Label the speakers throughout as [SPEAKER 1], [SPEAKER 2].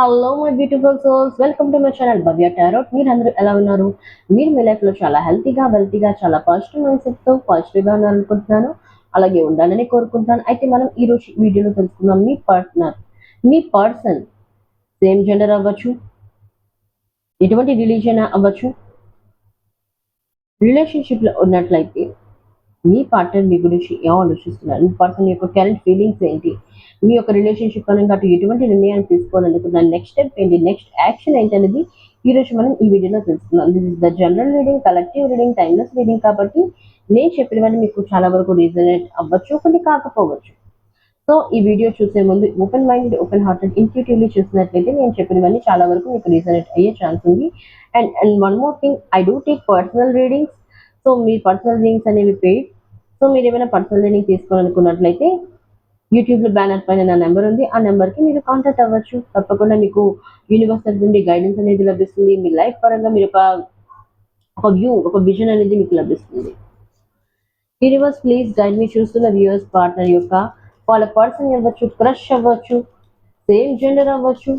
[SPEAKER 1] Hello my beautiful souls welcome to my channel Bhavya tarot మీరు అందరూ ఎలా ఉన్నారు? మీరు మీ లైఫ్లో చాలా హెల్తీగా వెల్తీగా చాలా పాజిటివ్ మైండ్ సెట్తో పాజిటివ్గా ఉన్నారనుకుంటున్నాను అలాగే ఉండాలని కోరుకుంటున్నాను. అయితే మనం ఈ రోజు వీడియోలో తెలుసుకుందాం. మీ పార్ట్నర్ మీ పర్సన్ సేమ్ జెండర్ అవ్వచ్చు ఎటువంటి రిలీజన్ అవ్వచ్చు. రిలేషన్షిప్లో ఉన్నట్లయితే మీ పార్ట్నర్ మీ గురించి ఏం ఆలోచిస్తున్నారు? మీ పర్సన్ యొక్క కరెంట్ ఫీలింగ్స్ ఏంటి? మీ యొక్క రిలేషన్షిప్ పరంగా అటు ఎటువంటి నిర్ణయాన్ని తీసుకోవాలనుకున్న నెక్స్ట్ స్టెప్ ఏంటి? నెక్స్ట్ యాక్షన్ ఏంటి అనేది ఈరోజు మనం ఈ వీడియోలో తెలుసుకున్నాం this is the general reading collective reading timeless reading కాబట్టి నేను చెప్పినవన్నీ మీకు చాలా వరకు రీజనేట్ అవ్వచ్చు కొన్ని కాకపోవచ్చు. సో ఈ వీడియో చూసే ముందు open mind open hearted intuitively చూసినట్లయితే నేను చెప్పినవన్నీ చాలా వరకు మీకు రీజనేట్ అయ్యే ఛాన్స్ ఉంది. And and one more thing I do take personal readings so me personal readings అనేవి పెయిడ్ సో మీరు ఏమైనా పర్సనల్ రీడింగ్ తీసుకోవాలనుకున్నట్లయితే యూట్యూబ్లో బ్యానర్ పైన నా నెంబర్ ఉంది. ఆ నెంబర్కి మీరు కాంటాక్ట్ అవ్వచ్చు. తప్పకుండా మీకు యూనివర్సిటీ నుండి గైడెన్స్ అనేది లభిస్తుంది. మీ లైఫ్ పరంగా మీరు ఒక ఒక వ్యూ ఒక విజన్ అనేది మీకు లభిస్తుంది. యూనివర్స్ ప్లీజ్ గైడ్ మీ చూస్తున్న వ్యూవర్స్ పార్ట్నర్ యొక్క వాళ్ళ పర్సన్ అవ్వచ్చు క్రష్ అవ్వచ్చు సేమ్ జెండర్ అవ్వచ్చు.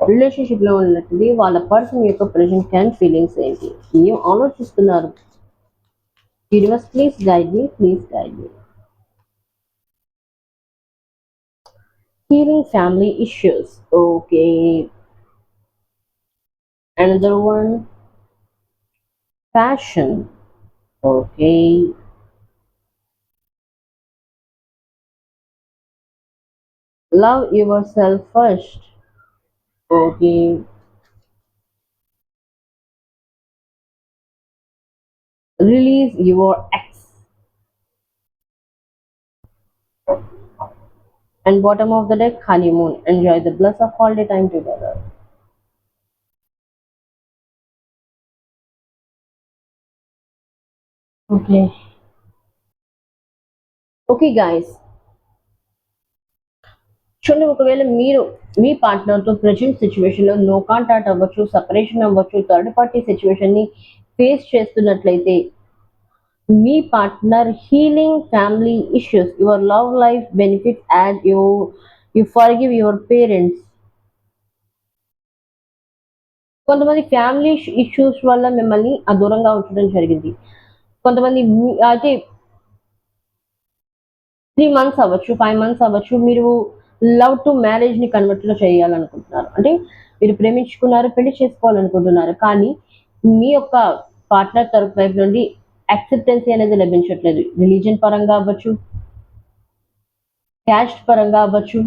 [SPEAKER 1] రిలేషన్షిప్లో ఉన్నట్టు వాళ్ళ పర్సన్ యొక్క ప్రజెంట్ క్యాన్ ఫీలింగ్స్ ఏంటి? ఏం ఆలోచిస్తున్నారు? Universe please guide me please guide me healing family issues. Okay. Another one. Passion. Okay. Love yourself first. Okay. release your X. And bottom of the deck, honeymoon. Enjoy the bliss of holiday time together. Okay. Okay, guys. చూడండి ఒకవేళ మీరు మీ పార్ట్నర్తో present సిచ్యువేషన్లో no contact అవ్వచ్చు separation అవ్వచ్చు third party సిచ్యువేషన్ని face చేస్తున్నట్లయితే మీ partner healing family issues your love life benefit as you you forgive your parents కొంతమంది ఫ్యామిలీ ఇష్యూస్ వల్ల మిమ్మల్ని దూరంగా ఉంచడం జరిగింది. కొంతమంది అయితే త్రీ మంత్స్ అవ్వచ్చు ఫైవ్ మంత్స్ అవ్వచ్చు మీరు లవ్ టు మ్యారేజ్ని కన్వర్ట్లో చేయాలనుకుంటున్నారు. అంటే మీరు ప్రేమించుకున్నారు పెళ్ళి చేసుకోవాలనుకుంటున్నారు కానీ మీ యొక్క పార్ట్నర్ తరపు వైపు నుండి యాక్సెప్టెన్సీ అనేది లభించట్లేదు. రిలీజన్ పరంగా అవ్వచ్చు క్యాస్ట్ పరంగా అవ్వచ్చు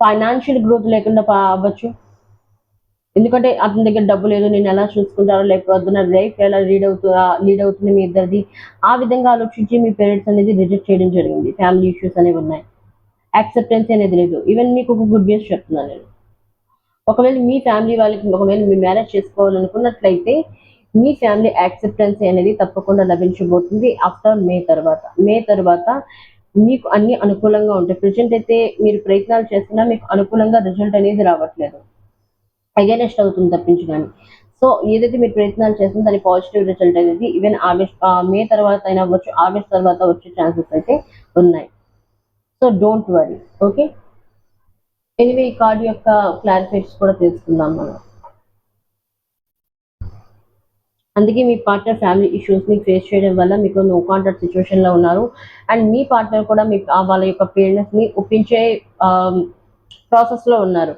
[SPEAKER 1] ఫైనాన్షియల్ గ్రోత్ లేకుండా అవ్వచ్చు. ఎందుకంటే అతని దగ్గర డబ్బు లేదు నేను ఎలా చూసుకుంటారో లేకపోతే నా లైఫ్ ఎలా లీడ్ అవుతుందా లీడ్ అవుతుంది మీ ఇద్దరిది. ఆ విధంగా ఆలోచించి మీ పేరెంట్స్ అనేది రిజెక్ట్ చేయడం జరిగింది. ఫ్యామిలీ ఇష్యూస్ అనేవి ఉన్నాయి. యాక్సెప్టెన్స్ అనేది లేదు. ఈవెన్ మీకు ఒక గుడ్ న్యూస్ చెప్తున్నాను నేను. ఒకవేళ మీ ఫ్యామిలీ వాళ్ళకి ఒకవేళ మీ మ్యారేజ్ చేసుకోవాలనుకున్నట్లయితే మీ ఫ్యామిలీ యాక్సెప్టెన్స్ అనేది తప్పకుండా లభించబోతుంది ఆఫ్టర్ మే తర్వాత. మే తర్వాత మీకు అన్ని అనుకూలంగా ఉంటాయి. ప్రజెంట్ అయితే మీరు ప్రయత్నాలు చేస్తున్నా మీకు అనుకూలంగా రిజల్ట్ అనేది రావట్లేదు. అగేనెస్ట్ అవుతుంది తప్పించి కానీ సో ఏదైతే మీరు ప్రయత్నాలు చేస్తుందో దాని పాజిటివ్ రిజల్ట్ అనేది ఈవెన్ ఆగస్ట్ మే తర్వాత అయినా అవ్వచ్చు ఆగస్ట్ తర్వాత వచ్చే ఛాన్సెస్ అయితే ఉన్నాయి. So don't worry okay? Anyway ఈ కార్డు యొక్క క్లారిఫికేషన్ కూడా తెలుసుకుందాం మనం. అందుకే మీ పార్ట్నర్ ఫ్యామిలీ ఇష్యూస్ని ఫేస్ చేయడం వల్ల మీకు నో కాంటాక్ట్ సిచ్యువేషన్లో ఉన్నారు. అండ్ మీ పార్ట్నర్ కూడా మీ వాళ్ళ యొక్క పేరెంట్స్ని ఒప్పించే um, ప్రాసెస్లో ఉన్నారు.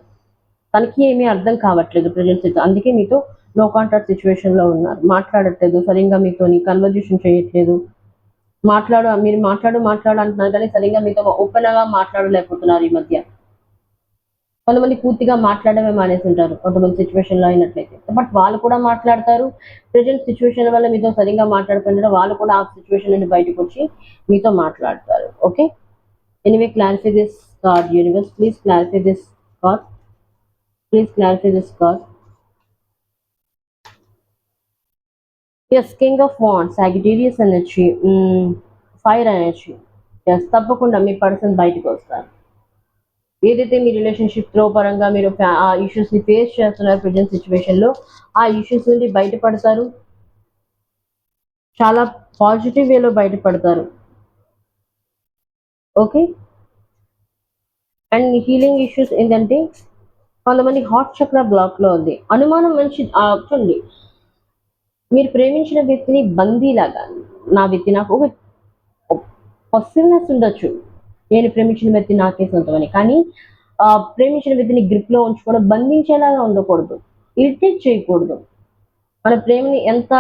[SPEAKER 1] తనకి ఏమీ అర్థం కావట్లేదు ప్రజెంట్ అందుకే మీతో నో కాంటాక్ట్ సిచ్యువేషన్లో ఉన్నారు. మాట్లాడట్లేదు సరిగ్గా మీతో కన్వర్జేషన్ చేయట్లేదు. మాట్లాడు మీరు మాట్లాడు మాట్లాడు అంటున్నారు కానీ సరిగ్గా మీతో ఓపెన్గా మాట్లాడలేకపోతున్నారు ఈ మధ్య. కొంతమంది పూర్తిగా మాట్లాడమే మానేసి ఉంటారు కొంతమంది సిచ్యువేషన్లో అయినట్లయితే. బట్ వాళ్ళు కూడా మాట్లాడతారు. ప్రజెంట్ సిచ్యువేషన్ వల్ల మీతో సరిగ్గా మాట్లాడుకుంటారు వాళ్ళు కూడా ఆ సిచ్యువేషన్ నుండి బయటకు వచ్చి మీతో మాట్లాడతారు. Okay anyway clarify this card universe please clarify this card please clarify this card yes king of wand Sagittarius energy fire energy yes తప్పకుండా మీ పర్సన్ బయటకు వస్తారు. ఏదైతే మీ రిలేషన్షిప్ త్రో పరంగా మీరు ఆ ఇష్యూస్ని ఫేస్ చేస్తున్నారు ప్రజెంట్ సిచ్యువేషన్లో ఆ ఇష్యూస్ నుండి బయటపడతారు. చాలా పాజిటివ్ వేలో బయటపడతారు. ఓకే అండ్ హీలింగ్ ఇష్యూస్ ఏంటంటే కొంతమంది హాట్ చక్ర బ్లాక్లో ఉంది. అనుమానం మంచి చూడండి. మీరు ప్రేమించిన వ్యక్తిని బందీలాగా నా వ్యక్తి నాకు ఒక పాసివ్నెస్ ఉండొచ్చు. నేను ప్రేమించిన వ్యక్తి నాకే సొంతమని. కానీ ఆ, ప్రేమించిన వ్యక్తిని గ్రిప్లో లో ఉంచుకోవడం బంధించేలాగా ఉండకూడదు. ఇరిటేట్ చేయకూడదు. మన ప్రేమని ఎంత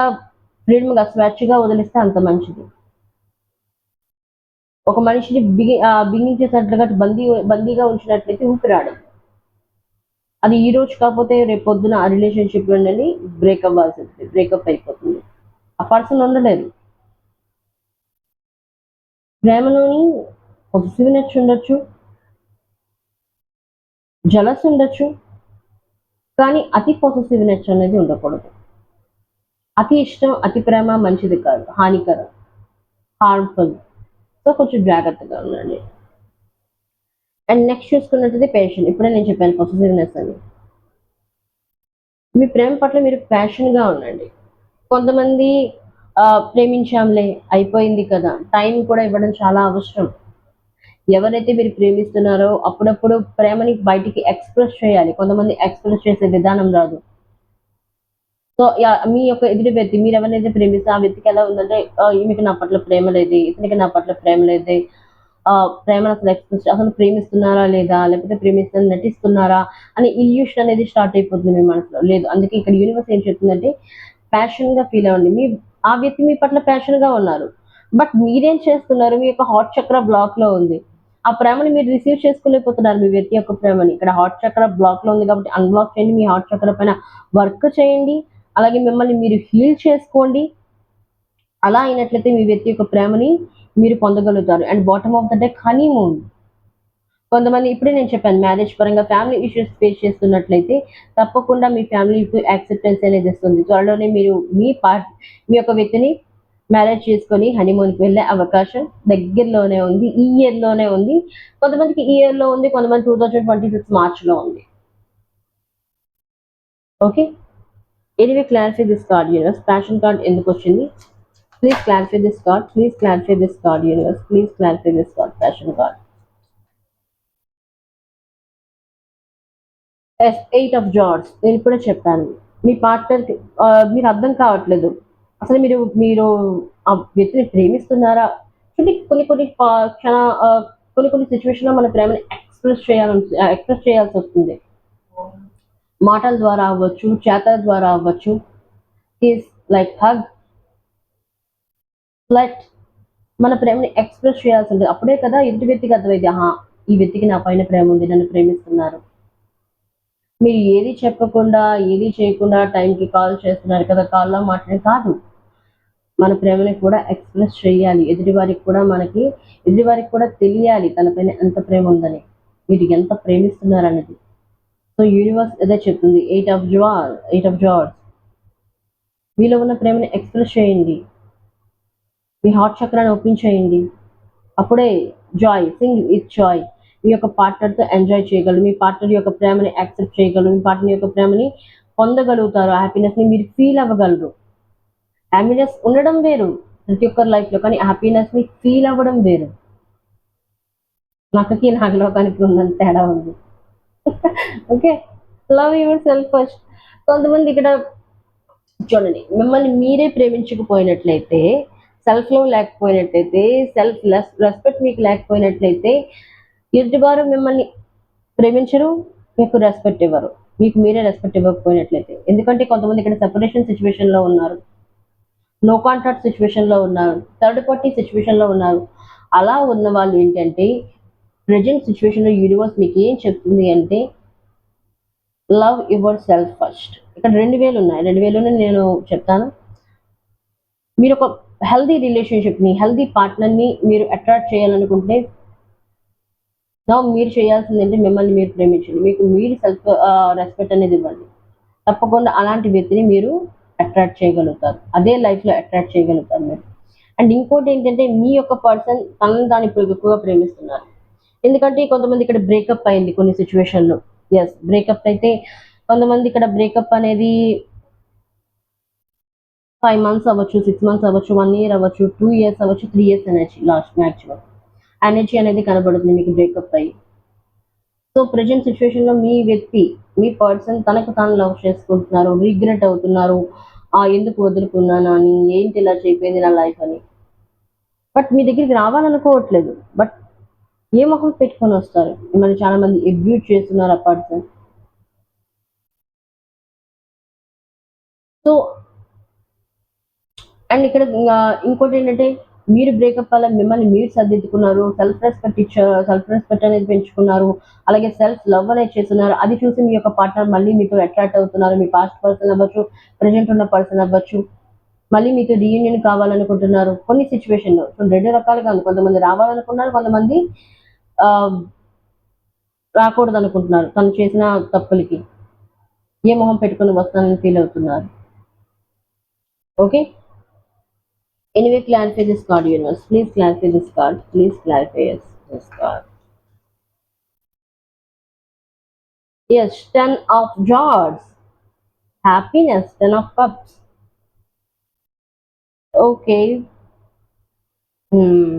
[SPEAKER 1] ఫ్రీడమ్గా స్వేచ్ఛగా వదిలిస్తే అంత మంచిది. ఒక మనిషిని బిగి బిగించేటట్లుగా బందీ బందీగా ఉంచినట్లయితే ఊపిరాడు అది ఈ రోజు కాకపోతే రేపు పొద్దున ఆ రిలేషన్షిప్ ఉండని బ్రేక్ అవ్వాల్సి వస్తుంది బ్రేకప్ అయిపోతుంది. ఆ పర్సన్ ఉండలేదు. ప్రేమలోని పొజిటివ్నెస్ ఉండొచ్చు. జలస్ ఉండొచ్చు. కానీ అతి పొజిటివ్నెస్ అనేది ఉండకూడదు. అతి ఇష్టం అతి ప్రేమ మంచిది కాదు. హానికరం. హార్మ్ఫుల్ సో కొంచెం జాగ్రత్తగా ఉండండి. అండ్ నెక్స్ట్ చూసుకున్నట్లయితే ప్యాషన్ ఇప్పుడే నేను చెప్పాను పొజిటివ్నెస్ అని. మీ ప్రేమ పట్ల మీరు ప్యాషన్గా ఉండండి. కొంతమంది ప్రేమించాంలే అయిపోయింది కదా. టైం కూడా ఇవ్వడం చాలా అవసరం. ఎవరైతే మీరు ప్రేమిస్తున్నారో అప్పుడప్పుడు ప్రేమని బయటికి ఎక్స్ప్రెస్ చేయాలి. కొంతమంది ఎక్స్ప్రెస్ చేసే విధానం రాదు. సో మీ యొక్క ఎదుటి వ్యక్తి మీరు ఎవరినైతే ప్రేమిస్తే ఆ వ్యక్తికి ఎలా ఉందంటే ఈమెకి నా పట్ల ప్రేమ లేదు ఇతనికి నా పట్ల ప్రేమ లేదు ప్రేమను అసలు ఎక్స్ప్రెస్ అసలు ప్రేమిస్తున్నారా లేదా? లేకపోతే ప్రేమిస్తున్న నటిస్తున్నారా? అని ఇల్యూషన్ అనేది స్టార్ట్ అయిపోతుంది మీ మనసులో. లేదు అందుకే ఇక్కడ యూనివర్స్ ఏం చెప్తుందంటే ప్యాషన్గా గా ఫీల్ అవ్వండి. మీ ఆ వ్యక్తి మీ పట్ల passion గా ఉన్నారు. బట్ మీరేం చేస్తున్నారు? మీ యొక్క హాట్ చక్ర బ్లాక్లో ఉంది. ఆ ప్రేమని మీరు రిసీవ్ చేసుకోలేకపోతున్నారు మీ వ్యక్తి యొక్క ప్రేమని. ఇక్కడ హాట్ చక్ర బ్లాక్లో ఉంది కాబట్టి అన్బ్లాక్ చేయండి మీ హాట్ చక్ర పైన వర్క్ చేయండి. అలాగే మిమ్మల్ని మీరు హీల్ చేసుకోండి. అలా అయినట్లయితే మీ వ్యక్తి యొక్క ప్రేమని మీరు పొందగలుగుతారు. And bottom of the deck honeymoon కొంతమంది ఇప్పుడే నేను చెప్పాను మ్యారేజ్ పరంగా ఫ్యామిలీ ఇష్యూస్ ఫేస్ చేస్తున్నట్లయితే తప్పకుండా మీ ఫ్యామిలీకి యాక్సెప్టెన్స్ అనేది ఇస్తుంది త్వరలోనే మీరు మీ పార్ట్ మీ యొక్క వ్యక్తిని మ్యారేజ్ చేసుకొని హనీమూన్కి వెళ్ళే అవకాశం దగ్గరలోనే ఉంది ఈ ఇయర్లోనే ఉంది. కొంతమందికి ఈ ఇయర్లో ఉంది కొంతమంది టూ థౌజండ్ ట్వంటీ సిక్స్ మార్చ్లో ఉంది. Okay anyway clarify this card universe passion card ఎందుకు వచ్చింది? Please clarify this card please clarify this card universe please clarify this card passion card yes eight of swords నేను ఇప్పుడే చెప్పాను. మీ పార్ట్నర్కి మీరు అర్థం కావట్లేదు. అసలు మీరు మీరు ఆ వ్యక్తిని ప్రేమిస్తున్నారా? చూడండి కొన్ని కొన్ని క్షణ కొన్ని కొన్ని సిచ్యువేషన్లో మన ప్రేమను ఎక్స్ప్రెస్ చేయాలని ఎక్స్ప్రెస్ చేయాల్సి వస్తుంది. మాటల ద్వారా అవ్వచ్చు చేతల ద్వారా అవ్వచ్చు. కిస్ లైక్ హగ్ లైట్ మన ప్రేమని ఎక్స్ప్రెస్ చేయాల్సి ఉంటుంది. అప్పుడే కదా ఎదుటి వ్యక్తికి అర్థమైంది ఆహా ఈ వ్యక్తికి నా పైన ప్రేమ ఉంది నన్ను ప్రేమిస్తున్నారు. మీరు ఏది చెప్పకుండా ఏది చేయకుండా టైంకి కాల్ చేస్తున్నారు కదా కాల్లో మాట్లాడే కాదు. మన ప్రేమని కూడా ఎక్స్ప్రెస్ చేయాలి. ఎదుటివారికి కూడా మనకి ఎదుటివారికి కూడా తెలియాలి తన పైన ఎంత ప్రేమ ఉందని. మీరు ఎంత ప్రేమిస్తున్నారు అనేది. సో యూనివర్స్ అదే చెప్తుంది eight of sword eight of swords మీలో ఉన్న ప్రేమని ఎక్స్ప్రెస్ చేయండి. మీ హార్ట్ చక్రాన్ని ఓపెన్ చేయండి. అప్పుడే జాయ్ సింగ్ ఇట్ జాయ్. మీ యొక్క పార్ట్నర్తో ఎంజాయ్ చేయగలరు. మీ పార్ట్నర్ యొక్క ప్రేమని యాక్సెప్ట్ చేయగలరు. మీ పార్ట్నర్ యొక్క ప్రేమని పొందగలుగుతారు. హ్యాపీనెస్ని మీరు ఫీల్ అవ్వగలరు. హ్యాపీనెస్ ఉండడం వేరు ప్రతి ఒక్కరి లైఫ్లో కానీ హ్యాపీనెస్ని ఫీల్ అవ్వడం వేరు. నాకకి నాగలోకానికి ఉన్నంత తేడా ఉంది. Okay? Love yourself first కొంతమంది ఇక్కడ చూడండి మిమ్మల్ని మీరే ప్రేమించకపోయినట్లయితే సెల్ఫ్ లవ్ లేకపోయినట్లయితే సెల్ఫ్ రెస్పెక్ట్ మీకు లేకపోయినట్లయితే ఎదుటివారు మిమ్మల్ని ప్రేమించరు మీకు రెస్పెక్ట్ ఇవ్వరు. మీకు మీరే రెస్పెక్ట్ ఇవ్వకపోయినట్లయితే. ఎందుకంటే కొంతమంది ఇక్కడ సెపరేషన్ సిచ్యువేషన్లో ఉన్నారు. నో కాంట్రాక్ట్ సిచ్యువేషన్లో ఉన్నారు. థర్డ్ పార్టీ సిచ్యువేషన్లో ఉన్నారు. అలా ఉన్న వాళ్ళు ఏంటంటే ప్రజెంట్ సిచ్యువేషన్లో యూనివర్స్ మీకు ఏం చెప్తుంది అంటే లవ్ యువర్ సెల్ఫ్ ఫస్ట్ ఇక్కడ రెండు వేలు ఉన్నాయి. రెండు వేలు నేను చెప్తాను. మీరు ఒక హెల్దీ రిలేషన్షిప్ని హెల్దీ పార్ట్నర్ని మీరు అట్రాక్ట్ చేయాలనుకుంటే నా మీరు చేయాల్సింది అంటే మిమ్మల్ని మీరు ప్రేమించండి. మీకు మీరు సెల్ఫ్ రెస్పెక్ట్ అనేది ఇవ్వండి. తప్పకుండా అలాంటి వ్యక్తిని మీరు అట్రాక్ట్ చేయగలుగుతారు. అదే లైఫ్లో అట్రాక్ట్ చేయగలుగుతారు మీరు. అండ్ ఇంకోటి ఏంటంటే మీ యొక్క పర్సన్ తనని దాన్ని ఇప్పుడు ఎక్కువగా ప్రేమిస్తున్నారు. ఎందుకంటే కొంతమంది ఇక్కడ బ్రేకప్ అయింది కొన్ని సిచ్యువేషన్లో ఎస్ బ్రేకప్ అయితే కొంతమంది ఇక్కడ బ్రేకప్ అనేది ఫైవ్ మంత్స్ అవ్వచ్చు సిక్స్ మంత్స్ అవ్వచ్చు వన్ ఇయర్ అవ్వచ్చు టూ ఇయర్స్ అవ్వచ్చు three years energy last mutual energy అనేది కనబడుతుంది మీకు బ్రేకప్ అయ్యి. సో ప్రజెంట్ సిచ్యువేషన్లో మీ వ్యక్తి మీ పర్సన్ తనకు తాను లవ్ చేసుకుంటున్నారు రిగ్రెట్ అవుతున్నారు. ఆ ఎందుకు వదులుకున్నాను అని ఏంటి ఇలా చేయపోయింది నా లైఫ్ అని? బట్ మీ దగ్గరికి రావాలనుకోవట్లేదు. బట్ ఏ మొహం పెట్టుకొని వస్తారు? మిమ్మల్ని చాలా మంది ఎబ్యూట్ చేస్తున్నారు ఆ పర్సన్ సో అండ్ ఇక్కడ ఇంకోటి ఏంటంటే మీరు బ్రేకప్ వల్ల మిమ్మల్ని మీరు సర్దిద్దుకున్నారు సెల్ఫ్ రెస్పెక్ట్ ఇచ్చారు సెల్ఫ్ రెస్పెక్ట్ అనేది పెంచుకున్నారు అలాగే సెల్ఫ్ లవ్ అనేది చేస్తున్నారు. అది చూసి మీ యొక్క పార్ట్నర్ మళ్ళీ మీతో అట్రాక్ట్ అవుతున్నారు. మీ పాస్ట్ పర్సన్ అవ్వచ్చు ప్రజెంట్ ఉన్న పర్సన్ అవ్వచ్చు. మళ్ళీ మీతో రీయూనియన్ కావాలనుకుంటున్నారు. కొన్ని సిచ్యువేషన్లో సో రెండు రకాలుగా కొంతమంది రావాలనుకున్నారు కొంతమంది రాకూడదు అనుకుంటున్నారు తను చేసిన తప్పులకి. ఏ మొహం పెట్టుకుని వస్తానని ఫీల్ అవుతున్నారు. Okay Anyway, clarify this card, universe. Please clarify this card. Please clarify yes, this card. Yes, Ten of Swords. Happiness, Ten of Cups. Okay. Hmm.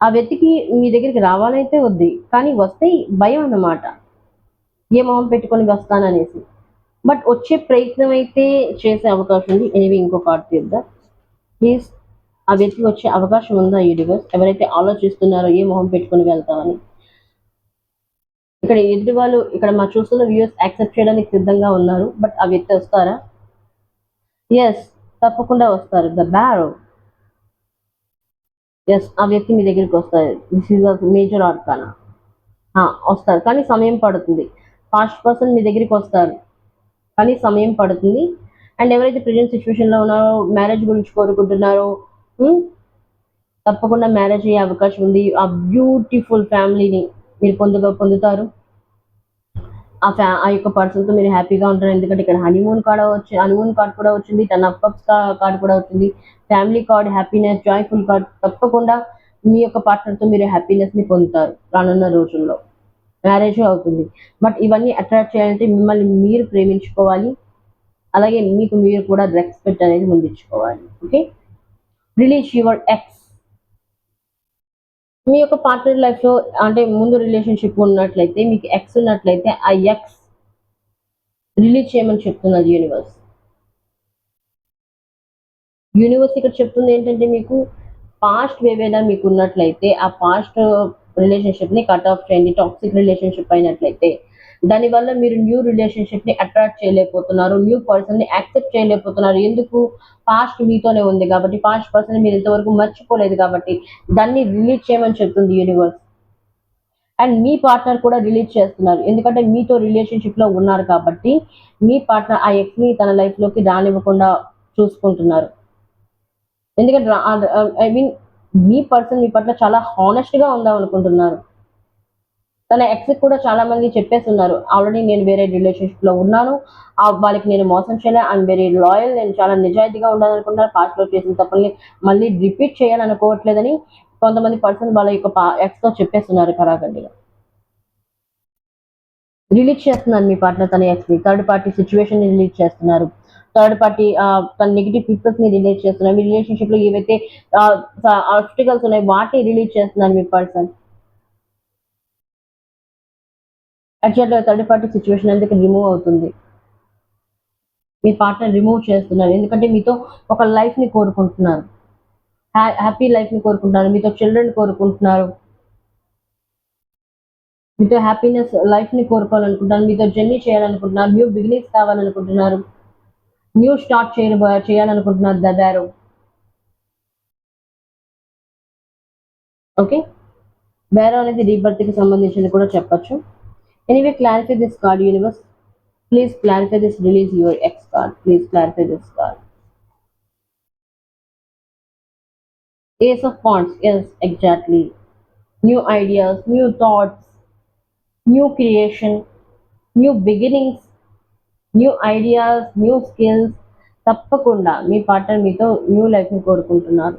[SPEAKER 1] ఆ వ్యక్తికి మీ దగ్గరికి రావాలైతే వద్ది కానీ వస్తే భయం అన్నమాట ఏ మొహం పెట్టుకొని వస్తాననేసి బట్ వచ్చే ప్రయత్నం అయితే చేసే అవకాశం ఉంది ఎనివి ఇంకో కార్డ్ తీద్దాం ప్లీజ్ ఆ వ్యక్తికి వచ్చే అవకాశం ఉందా యూనివర్స్ ఎవరైతే ఆలోచిస్తున్నారో ఏ మొహం పెట్టుకుని వెళ్తామని. ఇక్కడ ఎదుటి వాళ్ళు ఇక్కడ మా చూస్తున్న వ్యూస్ యాక్సెప్ట్ చేయడానికి సిద్ధంగా ఉన్నారు బట్ ఆ వ్యక్తి వస్తారా? ఎస్ తప్పకుండా వస్తారు. ద బ్యారో ఎస్ ఆ వ్యక్తి మీ దగ్గరికి వస్తారు. దిస్ ఈజ్ మేజర్ ఆర్కానా వస్తారు. కానీ సమయం పడుతుంది. ఫాస్ట్ పర్సన్ మీ దగ్గరికి వస్తారు. కానీ సమయం పడుతుంది. అండ్ ఎవరైతే ప్రజెంట్ సిచ్యువేషన్లో ఉన్నారో మ్యారేజ్ గురించి కోరుకుంటున్నారో తప్పకుండా మ్యారేజ్ అయ్యే అవకాశం ఉంది. ఆ బ్యూటిఫుల్ ఫ్యామిలీని మీరు పొందుగా పొందుతారు. ఆ ఫ్యా ఆ యొక్క పర్సన్తో మీరు హ్యాపీగా ఉంటారు. ఎందుకంటే ఇక్కడ హనీమూన్ కార్డ్ వచ్చి హనీమూన్ కార్డ్ కూడా వచ్చింది. టన్ అప్ కార్డ్ కూడా వచ్చింది. Family card happiness joyful card తప్పకుండా మీ యొక్క పార్ట్నర్తో మీరు హ్యాపీనెస్ని పొందుతారు రానున్న రోజుల్లో. మ్యారేజ్ అవుతుంది. బట్ ఇవన్నీ అట్రాక్ట్ చేయాలంటే మిమ్మల్ని మీరు ప్రేమించుకోవాలి. అలాగే మీకు మీరు కూడా రెస్పెక్ట్ అనేది ముందుంచుకోవాలి ఓకే రిలీజ్ యువర్ ఎక్స్ మీ యొక్క పార్ట్నర్ లైఫ్లో అంటే ముందు రిలేషన్షిప్ ఉన్నట్లయితే మీకు ఎక్స్ ఉన్నట్లయితే ఆ ఎక్స్ రిలీజ్ చేయమని చెప్తున్నది యూనివర్స్ యూనివర్స్ ఇక్కడ చెప్తుంది ఏంటంటే మీకు పాస్ట్ ఏవైనా మీకు ఉన్నట్లయితే ఆ పాస్ట్ రిలేషన్షిప్ని కట్ ఆఫ్ చేయండి టాక్సిక్ రిలేషన్షిప్ అయినట్లయితే. దానివల్ల మీరు న్యూ రిలేషన్షిప్ని అట్రాక్ట్ చేయలేకపోతున్నారు న్యూ పర్సన్ని యాక్సెప్ట్ చేయలేకపోతున్నారు. ఎందుకు? పాస్ట్ మీతోనే ఉంది కాబట్టి పాస్ట్ పర్సన్ మీరు ఇంతవరకు మర్చిపోలేదు కాబట్టి దాన్ని రిలీజ్ చేయమని చెప్తుంది యూనివర్స్ అండ్ మీ పార్ట్నర్ కూడా రిలీజ్ చేస్తున్నారు. ఎందుకంటే మీతో రిలేషన్షిప్లో ఉన్నారు కాబట్టి మీ పార్ట్నర్ ఆ ఎక్స్ని తన లైఫ్లోకి రానివ్వకుండా చూసుకుంటున్నారు. ఎందుకంటే ఐ మీన్ మీ పర్సన్ మీ పట్ల చాలా హానెస్ట్గా ఉందాం అనుకుంటున్నారు. తన ఎక్స్ కూడా చాలా మంది చెప్పేస్తున్నారు. ఆల్రెడీ నేను వేరే రిలేషన్షిప్లో ఉన్నాను. ఆ వాళ్ళకి నేను మోసం చేయలే అండ్ వెరీ లాయల్ నేను చాలా నిజాయితీగా ఉండాలనుకుంటున్నాను. పాస్ట్లో చేసిన తప్పుల్ని మళ్ళీ రిపీట్ చేయాలనుకోవట్లేదని కొంతమంది పర్సన్ వాళ్ళ యొక్క ఎక్స్తో చెప్పేస్తున్నారు కరాగండిగా రిలీజ్ చేస్తున్నారు మీ పార్ట్నర్ తన ఎక్స్ని. థర్డ్ పార్టీ సిచ్యువేషన్ని రిలీజ్ చేస్తున్నారు. థర్డ్ పార్టీ తన నెగిటివ్ పీపుల్స్ని రిలీజ్ చేస్తున్నారు. మీ రిలేషన్షిప్లో ఏవైతే ఆబ్స్టికల్స్ ఉన్నాయి వాటిని రిలీజ్ చేస్తున్నారు మీ పర్సన్ యాక్చువల్గా థర్డ్ పార్టీ సిచ్యువేషన్ అనేది రిమూవ్ అవుతుంది? మీ పార్ట్నర్ రిమూవ్ చేస్తున్నారు. ఎందుకంటే మీతో ఒక లైఫ్ని కోరుకుంటున్నారు. హ్యాపీ లైఫ్ని కోరుకుంటున్నారు. మీతో చిల్డ్రన్ కోరుకుంటున్నారు. మీతో హ్యాపీనెస్ లైఫ్ని కోరుకోవాలనుకుంటున్నారు. మీతో జర్నీ చేయాలనుకుంటున్నారు. న్యూ బిగినింగ్స్ కావాలనుకుంటున్నారు. న్యూ స్టార్ట్ చేయ చేయాలనుకుంటున్నారు దదారు ఓకే? బేరో అనేది రీబర్త్కి సంబంధించింది కూడా చెప్పచ్చు. Anyway clarify this card universe please clarify this release your ex card please clarify this card ace of points yes exactly new ideas new thoughts new creation new beginnings new ideas new skills తప్పకుండా మీ partner మీతో new లైఫ్ని కోరుకుంటున్నారు.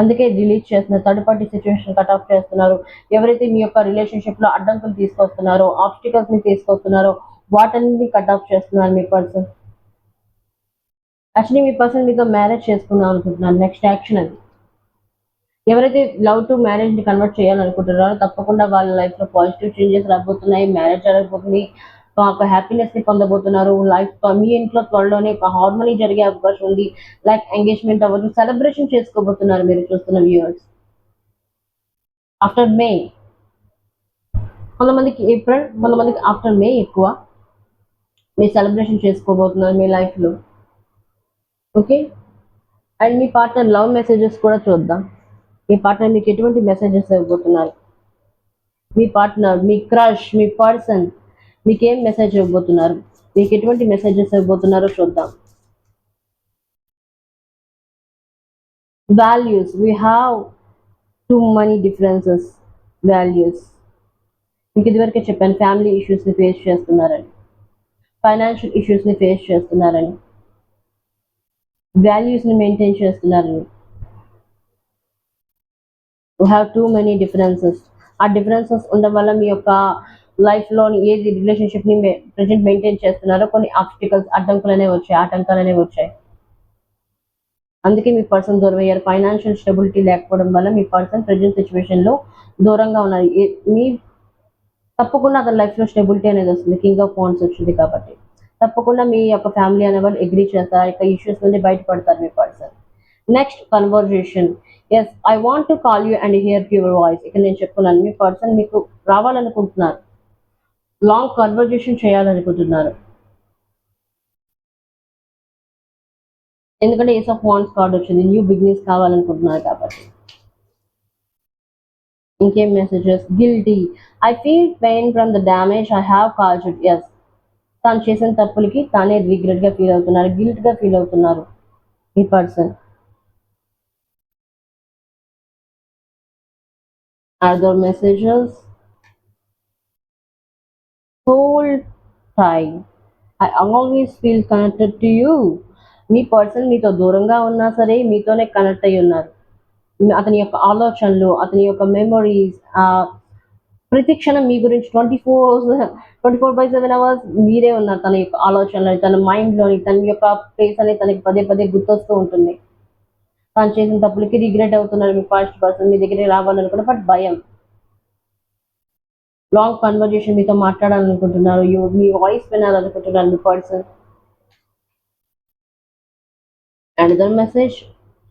[SPEAKER 1] అందుకే release చేస్తున్నారు third party situation cut off చేస్తున్నారు. ఎవరైతే మీ యొక్క రిలేషన్షిప్లో అడ్డంకులు తీసుకొస్తున్నారో ఆబ్స్టికల్స్ని తీసుకొస్తున్నారో వాటన్ని కట్ ఆఫ్ చేస్తున్నారు మీ పర్సన్ యాక్చువల్లీ మీ పర్సన్ మీతో మ్యారేజ్ చేసుకుందాం అనుకుంటున్నారు నెక్స్ట్ యాక్షన్ అది. ఎవరైతే లవ్ టు మ్యారేజ్ని కన్వర్ట్ చేయాలనుకుంటున్నారో తప్పకుండా వాళ్ళ లైఫ్లో పాజిటివ్ చేంజెస్ రాబోతున్నాయి మ్యారేజ్ జరగబోతుంది. ఒక హ్యాపీనెస్ని పొందబోతున్నారు. లైఫ్ మీ ఇంట్లో త్వరలోనే ఒక హార్మోనీ జరిగే అవకాశం ఉంది. లైక్ ఎంగేజ్మెంట్ అవ్వచ్చు సెలబ్రేషన్ చేసుకోబోతున్నారు మీరు చూస్తున్న వ్యూవర్స్ ఆఫ్టర్ మే కొంతమందికి ఏప్రిల్ కొంతమందికి ఆఫ్టర్ మే ఎక్కువ మీరు సెలబ్రేషన్ చేసుకోబోతున్నారు మీ లైఫ్లో ఓకే అండ్ మీ పార్ట్నర్ లవ్ మెసేజెస్ కూడా చూద్దాం. మీ పార్ట్నర్ మీకు ఎటువంటి మెసేజెస్ ఇవ్వబోతున్నారు? మీ పార్ట్నర్ మీ క్రష్ మీ పర్సన్ మీకు ఏం మెసేజ్ ఇవ్వబోతున్నారు? మీకు ఎటువంటి మెసేజెస్ ఇవ్వబోతున్నారో చూద్దాం. Values we have too many differences values మీకు ఇదివరకే చెప్పాను ఫ్యామిలీ ఇష్యూస్ని ఫేస్ చేస్తున్నారని. ఫైనాన్షియల్ ఇష్యూస్ని ఫేస్ చేస్తున్నారని. వాల్యూస్ని మెయింటైన్ చేస్తున్నారని. You have too many differences ఆ డిఫరెన్సెస్ ఉండడం వల్ల మీ యొక్క లైఫ్లో ఏది రిలేషన్షిప్ని ప్రజెంట్ మెయింటైన్ చేస్తున్నారో కొన్ని ఆబ్స్టికల్స్ అడ్డంకులు అనేవి వచ్చాయి ఆటంకాలు అనేవి వచ్చాయి. అందుకే మీ పర్సన్ దూరం అయ్యారు ఫైనాన్షియల్ స్టెబిలిటీ లేకపోవడం వల్ల మీ పర్సన్ ప్రజెంట్ సిచ్యువేషన్లో దూరంగా ఉన్నారు. మీ తప్పకుండా అతని లైఫ్లో స్టెబిలిటీ అనేది వస్తుంది. కింగ్ ఆఫ్ ఫోన్స్ వచ్చింది కాబట్టి. తప్పకుండా మీ యొక్క ఫ్యామిలీ అనే వాళ్ళు అగ్రీ చేస్తారు. యొక్క ఇష్యూస్ నుండి బయటపడతారు మీ person. Next conversation. Yes I want to call you and hear your voice ఇక్కడ నేను చెప్తున్నాను. మీ పర్సన్ మీకు రావాలనుకుంటున్నారు. లాంగ్ కన్వర్జేషన్ చేయాలనుకుంటున్నారు. ఎందుకంటే ఏస్ ఆఫ్ వాన్స్ కార్డ్ వచ్చింది. న్యూ బిగినింగ్స్ కావాలనుకుంటున్నారు కాబట్టి. ఇంకేం messages guilty I feel pain from the damage I have caused yes తాను చేసిన తప్పులకి తానే రిగ్రెట్గా ఫీల్ అవుతున్నారు. గిల్ట్గా ఫీల్ అవుతున్నారు ఈ person other messages whole time. I always feel connected to you me person మీతో దూరంగా ఉన్నా సరే మీతోనే కనెక్ట్ అయి ఉన్నారు. అతని యొక్క ఆలోచనలు అతని యొక్క మెమొరీస్ ప్రతి క్షణం మీ గురించి twenty four twenty four by seven hours మీరే ఉన్నారు. తన యొక్క ఆలోచనలు తన మైండ్లోని తన యొక్క ఫేస్ అనేది తనకి పదే పదే గుర్తొస్తూ ఉంటుంది. తను చేసిన తప్పులకి రిగ్రెట్ అవుతున్నారు. మీ ఫస్ట్ పర్సన్ మీ దగ్గరే రావాలనుకున్న బట్ భయం. లాంగ్ కన్వర్జేషన్ మీతో మాట్లాడాలనుకుంటున్నారు. మీ వాయిస్ వినాలనుకుంటున్నారు మీ person another message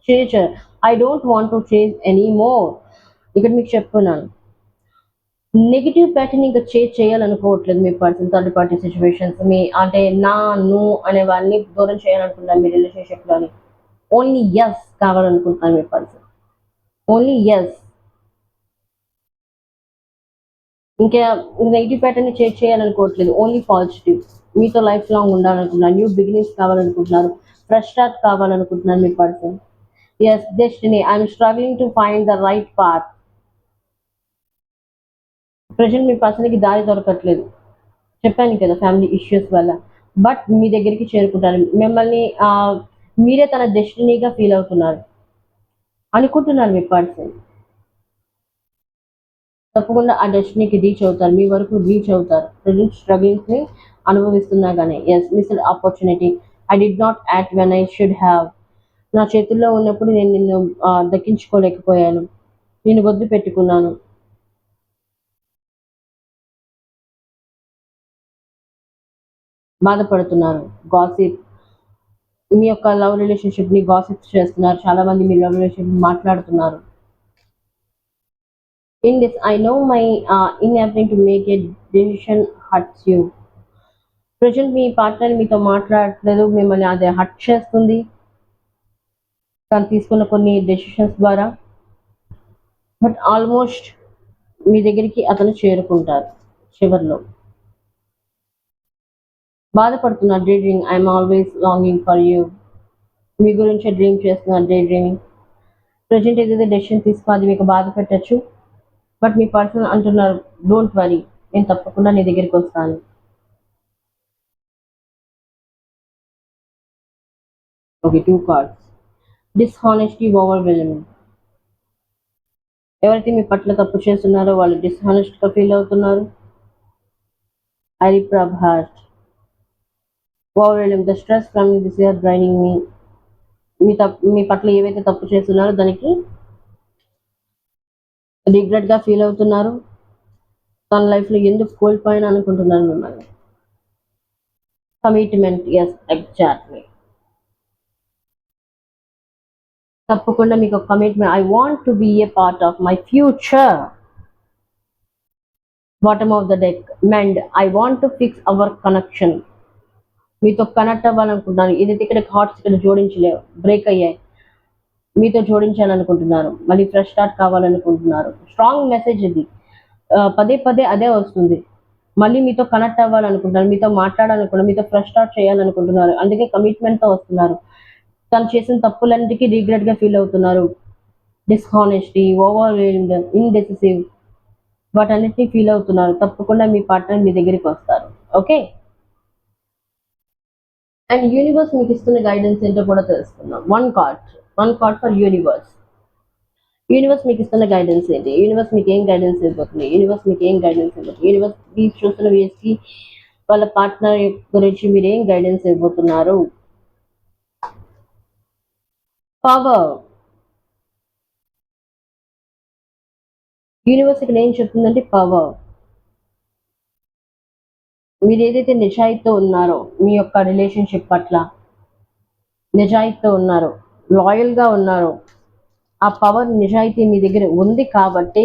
[SPEAKER 1] chair I don't want to change anymore ఇక్కడ మీకు చెప్తున్నాను. నెగిటివ్ ప్యాటర్న్ ఇంకా చేంజ్ చేయాలనుకోవట్లేదు మీ పర్సన్ థర్డ్ పార్టీ సిచ్యువేషన్స్ మీ అంటే నా ను అనే వాళ్ళని దూరం చేయాలనుకుంటున్నారు మీ రిలేషన్షిప్లోని ఓన్లీ ఎస్ కావాలనుకుంటున్నారు మీ పర్సన్ ఓన్లీ ఎస్ ఇంకా నెగిటివ్ ప్యాటర్న్ చేంజ్ చేయాలనుకోవట్లేదు. ఓన్లీ పాజిటివ్ మీతో లైఫ్ లాంగ్ ఉండాలనుకుంటున్నారు. న్యూ బిగినింగ్స్ కావాలనుకుంటున్నారు. ఫ్రెష్ స్టార్ట్ కావాలనుకుంటున్నారు మీ person is destiny I'm struggling to find the right path present మీ పర్సన్కి దారి దొరకట్లేదు. చెప్పాను కదా ఫ్యామిలీ ఇష్యూస్ వల్ల. బట్ మీ దగ్గరికి చేరుకుంటారు. మిమ్మల్ని మీరే తన డెస్టినీగా ఫీల్ అవుతున్నారు. అనుకుంటున్నారు మీ పర్సన్ తప్పకుండా ఆ డెస్టినీకి రీచ్ అవుతారు. మీ వరకు రీచ్ అవుతారు. ప్రజెంట్ స్ట్రగుల్స్ని అనుభవిస్తున్నా కానీ yes missed opportunity I did not act when I should have నా చేతుల్లో ఉన్నప్పుడు నేను నిన్ను దక్కించుకోలేకపోయాను. నేను వద్దు పెట్టుకున్నాను బాధపడుతున్నారు. గాసిప్ మీ యొక్క లవ్ రిలేషన్షిప్ని గాసిప్ చేస్తున్నారు. చాలా మంది మీ లవ్ రిలేషన్షిప్ మాట్లాడుతున్నారు. In this, I know my uh, inability to make a decision hurts you present me partner మీతో మాట్లాడట్లేదు మిమ్మల్ని అది హర్ట్ చేస్తుంది. తను తీసుకున్న కొన్ని డెసిషన్స్ ద్వారా. బట్ ఆల్మోస్ట్ మీ దగ్గరికి అతను చేరుకుంటారు చివరిలో. బాధపడుతున్న day dream I'm always longing for you మీ గురించి డ్రీమ్ చేస్తున్నారు డే డ్రీమింగ్ ప్రజెంట్ ఏదైతే డెసిషన్ తీసుకో అది మీకు బాధ పెట్టచ్చు. బట్ మీ పర్సన్ అంటున్నారు డోంట్ వరీ నేను తప్పకుండా నీ దగ్గరికి వస్తాను. Okay two cards dishonesty overwhelming ఎవరైతే మీ పట్ల తప్పు చేస్తున్నారో వాళ్ళు dishonest గా ఫీల్ అవుతున్నారు. హరి ప్రభాట్ overwhelming the stress from this year draining మీ మీ తప్పు మీ పట్ల ఏవైతే తప్పు చేస్తున్నారో దానికి రిగ్రెట్గా ఫీల్ అవుతున్నారు. తన లైఫ్లో ఎందుకు కోల్పోయాను అనుకుంటున్నారు మిమ్మల్ని? కమిట్మెంట్ ఎస్ ఎగ్జాక్ట్లీ తప్పకుండా మీకు commitment I want to be a part of my future bottom of the deck mend I want to fix our connection మీతో కనెక్ట్ అవ్వాలనుకుంటున్నాను. ఏదైతే ఇక్కడ హార్ట్స్ ఇక్కడ జోడించలేవు. బ్రేక్ అయ్యాయి. మీతో జోడించాలనుకుంటున్నారు. మళ్ళీ ఫ్రెష్ స్టార్ట్ కావాలనుకుంటున్నారు. స్ట్రాంగ్ మెసేజ్ ఇది. పదే పదే అదే వస్తుంది. మళ్ళీ మీతో కనెక్ట్ అవ్వాలనుకుంటున్నారు. మీతో మాట్లాడాలనుకుంటున్నారు. మీతో ఫ్రెష్ స్టార్ట్ చేయాలనుకుంటున్నారు. అందుకే కమిట్మెంట్తో వస్తున్నారు. తను చేసిన తప్పులన్నిటికీ రిగ్రెట్గా ఫీల్ అవుతున్నారు. డిస్హానెస్టీ ఓవర్ ఇన్డెసిసివ్ వాటన్నిటిని ఫీల్ అవుతున్నారు. తప్పకుండా మీ పార్ట్నర్ మీ దగ్గరికి వస్తారు. ఓకే అండ్ యూనివర్స్ మీకు ఇస్తున్న గైడెన్స్ ఏంటో కూడా తెలుసుకుందాం. One card one card for universe universe మీకు ఇస్తున్న గైడెన్స్ ఏంటి? యూనివర్స్ మీకు ఏం గైడెన్స్ ఇవ్వబోతుంది? యూనివర్స్ మీకు ఏం గైడెన్స్ ఇవ్వబోతుంది? యూనివర్స్ ఈ చూస్తున్న వేస్కి వాళ్ళ పార్ట్నర్ గురించి మీరు ఏం గైడెన్స్ ఇవ్వబోతున్నారు? పవర్ యూనివర్స్ ఇక్కడ ఏం చెప్తుందంటే పవర్ మీరు ఏదైతే నిజాయితీతో ఉన్నారో మీ యొక్క రిలేషన్షిప్ పట్ల నిజాయితీతో ఉన్నారో లాయల్గా ఉన్నారో ఆ పవర్ నిజాయితీ మీ దగ్గర ఉంది కాబట్టి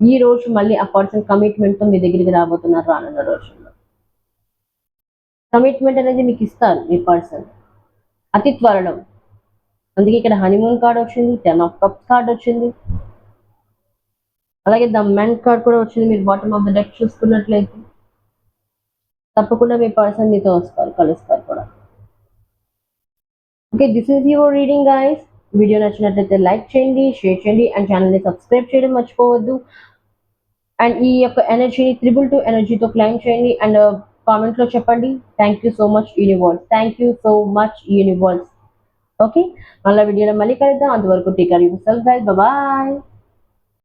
[SPEAKER 1] ఈ రోజు మళ్ళీ ఆ పర్సన్ కమిట్మెంట్తో మీ దగ్గరికి రాబోతున్నారు రానున్న రోజుల్లో. కమిట్మెంట్ అనేది మీకు ఇస్తారు మీ పర్సన్ అతి త్వరలో. అందుకే ఇక్కడ హనీమూన్ కార్డ్ వచ్చింది టెన్ ఆఫ్ కప్స్ కార్డ్ వచ్చింది. అలాగే ద మెన్ కార్డ్ కూడా వచ్చింది మీరు బాటమ్ ఆఫ్ ద డెక్ చూసుకున్నట్లయితే. తప్పకుండా మీ పర్సన్ మీతో వస్తారు కలుస్తారు కూడా. Okay this is your reading guys video నచ్చినట్లయితే లైక్ చేయండి షేర్ చేయండి అండ్ ఛానల్ని సబ్స్క్రైబ్ చేయడం మర్చిపోవద్దు. అండ్ ఈ యొక్క ఎనర్జీని త్రిబుల్ టు ఎనర్జీతో క్లైమ్ చేయండి అండ్ కామెంట్లో uh, చెప్పండి. Thank you so much universe thank you so much universe okay మళ్ళీ వీడియోలో మళ్ళీ కలుద్దాం. అంతవరకు take yourself guys bye